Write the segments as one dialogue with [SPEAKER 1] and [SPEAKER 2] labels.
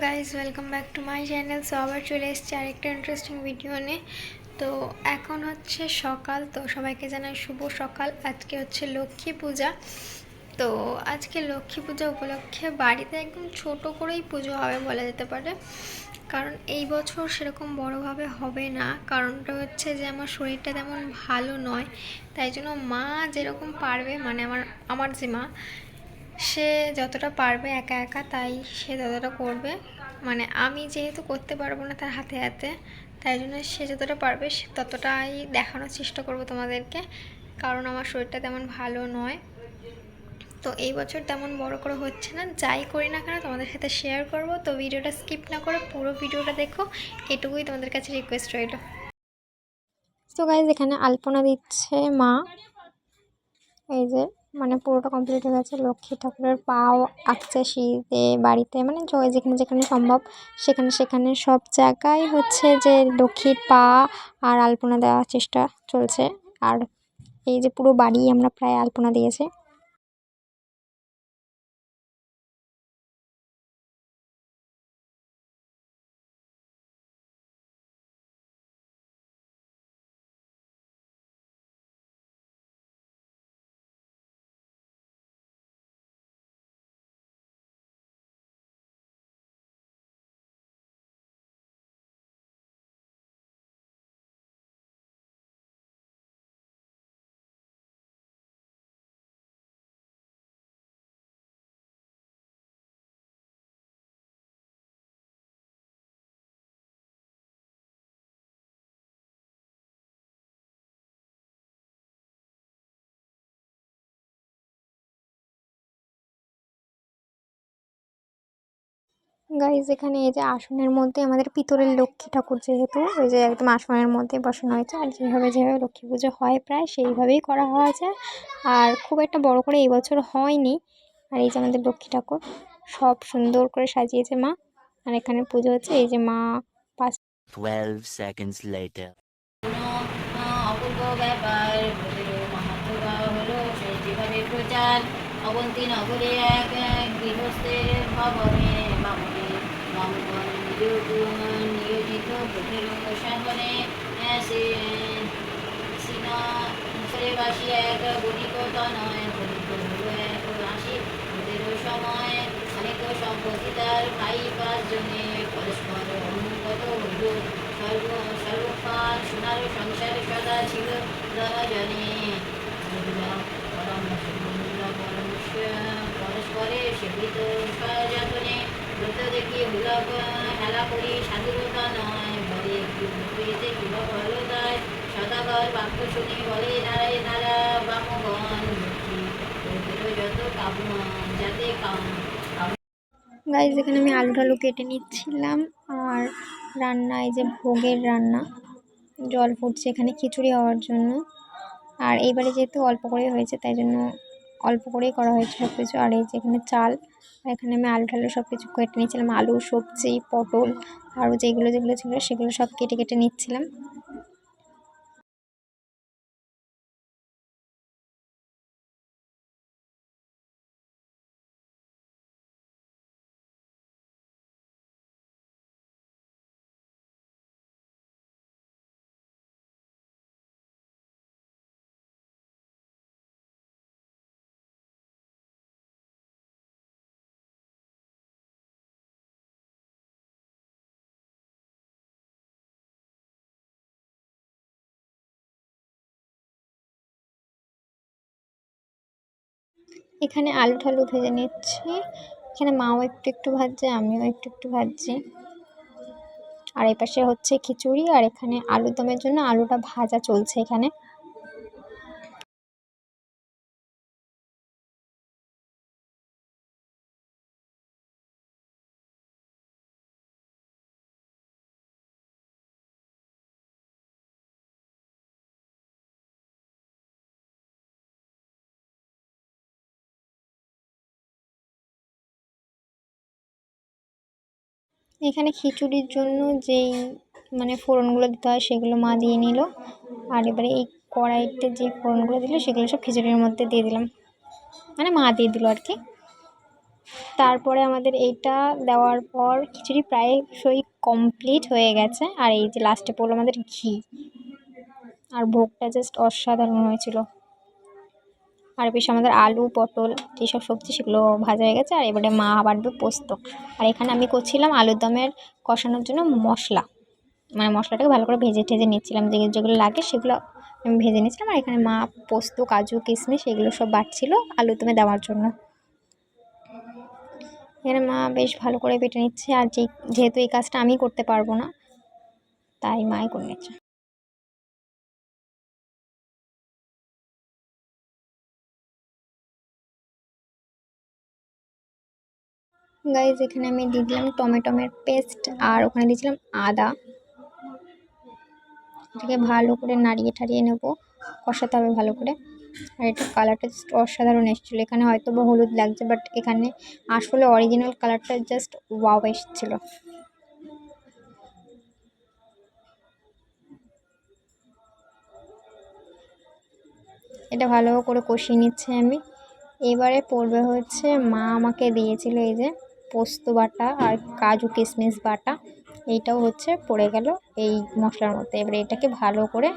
[SPEAKER 1] Guys welcome back to my channel so আবার চলে এসেছি আরেকটা ইন্টারেস্টিং ভিডিও নিয়ে। তো, এখন হচ্ছে সকাল। তো, সবাইকে জানাই শুভ সকাল। আজকে হচ্ছে লক্ষ্মী পূজা। তো, আজকে লক্ষ্মী পূজা উপলক্ষে বাড়িতে একদম ছোট করেই পুজো হবে বলা যেতে পারে। কারণ এই বছর সেরকম বড়োভাবে হবে না। কারণটা হচ্ছে যে, আমার শরীরটা তেমন ভালো নয়। তাই জন্য মা যেরকম পারবে মানে আমার আমার যে মা সে যতটা পারবে একা একা, তাই সে ততটা করবে। মানে আমি যেহেতু করতে পারব না তার হাতে হাতে, তাই জন্য সে যতটা পারবে সে ততটাই দেখানোর চেষ্টা করব তোমাদেরকে। কারণ আমার শরীরটা তেমন ভালো নয়। তো এই বছর তেমন বড় করে হচ্ছে না, যাই করি না কেন তোমাদের সাথে শেয়ার করব। তো ভিডিওটা স্কিপ না করে পুরো ভিডিওটা দেখো, এটুকুই তোমাদের কাছে রিকোয়েস্ট রইল। তো গাইজ এখানে আলপনা দিচ্ছে মা। এই যে মানে পুরোটা কমপ্লিট হয়ে গেছে। লক্ষ্মী ঠাকুরের পাও আঁকছে শীতে বাড়িতে মানে যেখানে যেখানে সম্ভব, সেখানে সেখানে সব জায়গায় হচ্ছে যে লক্ষ্মীর পা আর আলপনা দেওয়ার চেষ্টা চলছে। আর এই যে পুরো বাড়ি আমরা প্রায় আলপনা দিয়েছি। গাইজ এখানে এই যে আসনের মধ্যে আমাদের পিতরের লক্ষ্মী ঠাকুর যেহেতু ওই যে একদম আসনের মধ্যে বসানো হয়েছে আর যেভাবে যেভাবে লক্ষ্মী পুজো হয় প্রায় সেইভাবেই করা হয়েছে। আর খুব একটা বড় করে এই বছর হয়নি। আর এই যে আমাদের লক্ষ্মী ঠাকুর সব সুন্দর করে সাজিয়েছে মা। আর এখানে পুজো হচ্ছে এই যে মা পাঁচ
[SPEAKER 2] 12 seconds later.
[SPEAKER 3] অপূর্ব ব্যাপার মাহাত্মা হলো সেই যেভাবে প্রচার অবন্তী নগরে এক গৃহস্থের ভবনে নিয়োজিত তার ভাই পাঁচজনে পরস্পর অনুগত হইল সর্ব সর্বক্ষণ সোনার সংসারে সদা ছিল জনে সেবিত সযতনে করি নয়
[SPEAKER 1] গাইজ এখানে আমি আলু টালু কেটে নিচ্ছিলাম আর রান্না, এই যে ভোগের রান্না, জল ফুটছে এখানে খিচুড়ি হওয়ার জন্য। আর এইবারে যেহেতু অল্প করেই হয়েছে, তাই জন্য অল্প করেই করা হয়েছে সব কিছু আর এই যে এখানে চাল এখানে আমি আলু টালু সব কিছু কেটে নিয়েছিলাম। আলু, সবজি, পটল, আরও যেগুলো যেগুলো ছিল সেগুলো সব কেটে কেটে নিচ্ছিলাম। এখানে আলু ঠালু ভেজে নিচ্ছি। এখানে মাও একটু একটু ভাজছে, আমিও একটু একটু ভাজছি। আর এপাশে পাশে হচ্ছে খিচুড়ি, আর এখানে আলুর দমের জন্য আলুটা ভাজা চলছে এখানে। এখানে খিচুড়ির জন্য যেই মানে ফোড়নগুলো দিতে হয় সেগুলো মা দিয়ে নিল। আর এবারে এই কড়াইতে যে ফোড়নগুলো দিল সেগুলো সব খিচুড়ির মধ্যে দিয়ে দিলাম। মানে মা দিয়ে দিল আর কি। তারপরে আমাদের এইটা দেওয়ার পর খিচুড়ি প্রায়শই কমপ্লিট হয়ে গেছে। আর এই যে লাস্টে পড়ল আমাদের ঘি। আর ভোগটা জাস্ট অসাধারণ হয়েছিল। আর বেশ আমাদের আলু, পটল যেসব সবজি সেগুলো ভাজা হয়ে গেছে, আর এবারে মা বাটবে পোস্ত। আর এখানে আমি করছিলাম আলুর দমের কষানোর জন্য মশলা। মানে মশলাটাকে ভালো করে ভেজে ঠেজে নিচ্ছিলাম, যে যেগুলো লাগে সেগুলো আমি ভেজে নিচ্ছিলাম। আর এখানে মা পোস্ত, কাজু, কিশমিশ এগুলো সব বাটছিল আলুর দমে দেওয়ার জন্য। এখানে মা বেশ ভালো করে বেটে নিচ্ছে, আর যেহেতু এই কাজটা আমি করতে পারব না, তাই মাই করে নিচ্ছে। গাইজ এখানে আমি দিয়ে দিলাম টমেটোমের পেস্ট আর ওখানে দিয়েছিলাম আদা। এটাকে ভালো করে নাড়িয়ে ঠাড়িয়ে নেব, কষাতে হবে ভালো করে। আর এটা কালারটা জাস্ট অসাধারণ এসেছিল। এখানে হয়তো বা হলুদ লাগছে বাট এখানে আসলে অরিজিনাল কালারটা জাস্ট ওয়াও এসেছিল। এটা ভালো করে কষিয়ে নিচ্ছে আমি। এবারে পড়বে হচ্ছে মা আমাকে দিয়েছিল এই যে পোস্ত বাটা আর কাজু কিশমিশ বাটা, এইটাও হচ্ছে পড়ে গেল এই মশলার মধ্যে। এবারে এটাকে ভালো করে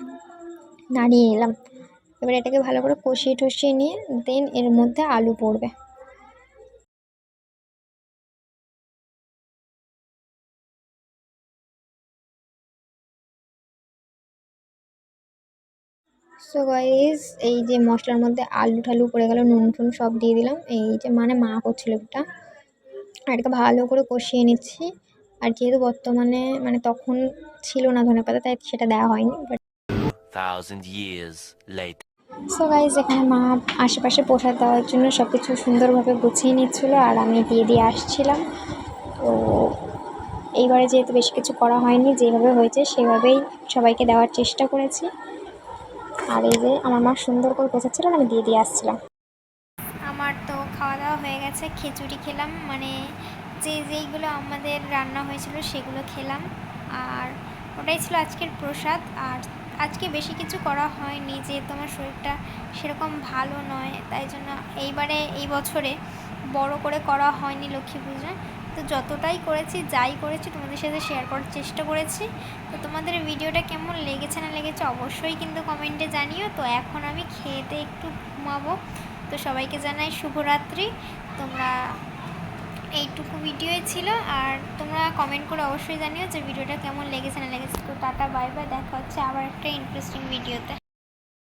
[SPEAKER 1] নাড়িয়ে নিলাম। এবার এটাকে ভালো করে কষিয়ে টষিয়ে নিয়ে দেন এর মধ্যে আলু পড়বে। সো গাইস এই যে মশলার মধ্যে আলু ঠালু পড়ে গেল, নুন টুন সব দিয়ে দিলাম। এই যে মানে মা করছিল এটা আর এটাকে ভালো করে কষিয়ে নিচ্ছি। আর যেহেতু বর্তমানে মানে তখন ছিল না ধনে পাতা তাই সেটা দেওয়া হয়নি. সো গাইজ এখানে মা আশেপাশে প্রসাদ দেওয়ার জন্য সব কিছু সুন্দরভাবে গুছিয়ে নিচ্ছিলো আর আমি দিয়ে দিয়ে আসছিলাম। তো এইবারে যেহেতু বেশি কিছু করা হয়নি যেভাবে হয়েছে সেভাবেই সবাইকে দেওয়ার চেষ্টা করেছি। আর এই যে আমার মা সুন্দর করে গোছাচ্ছিল আমি দিয়ে দিয়ে আসছিলাম। খাওয়া হয়ে গেছে, খিচুড়ি খেলাম মানে যে যেইগুলো আমাদের রান্না হয়েছিল সেগুলো খেলাম। আর ওটাই ছিল আজকের প্রসাদ। আর আজকে বেশি কিছু করা হয়নি যে তোমার শরীরটা সেরকম ভালো নয়, তাই জন্য এইবারে, এই বছরে বড় করে করা হয়নি লক্ষ্মী পূজা। তো যতটাই করেছি, যাই করেছি, তোমাদের সাথে শেয়ার করার চেষ্টা করেছি। তো তোমাদের ভিডিওটা কেমন লেগেছে, না লেগেছে, অবশ্যই কিন্তু কমেন্টে জানিও। তো এখন আমি খেতে একটু ঘুমাবো। তো সবাইকে জানাই শুভরাত্রি। তোমরা এইটুকু ভিডিওই ছিল। আর তোমরা কমেন্ট করে অবশ্যই জানিও যে ভিডিওটা কেমন লেগেছে না লেগেছে। তো টাটা বাই বাই দেখা হচ্ছে আবার একটা ইন্টারেস্টিং ভিডিওতে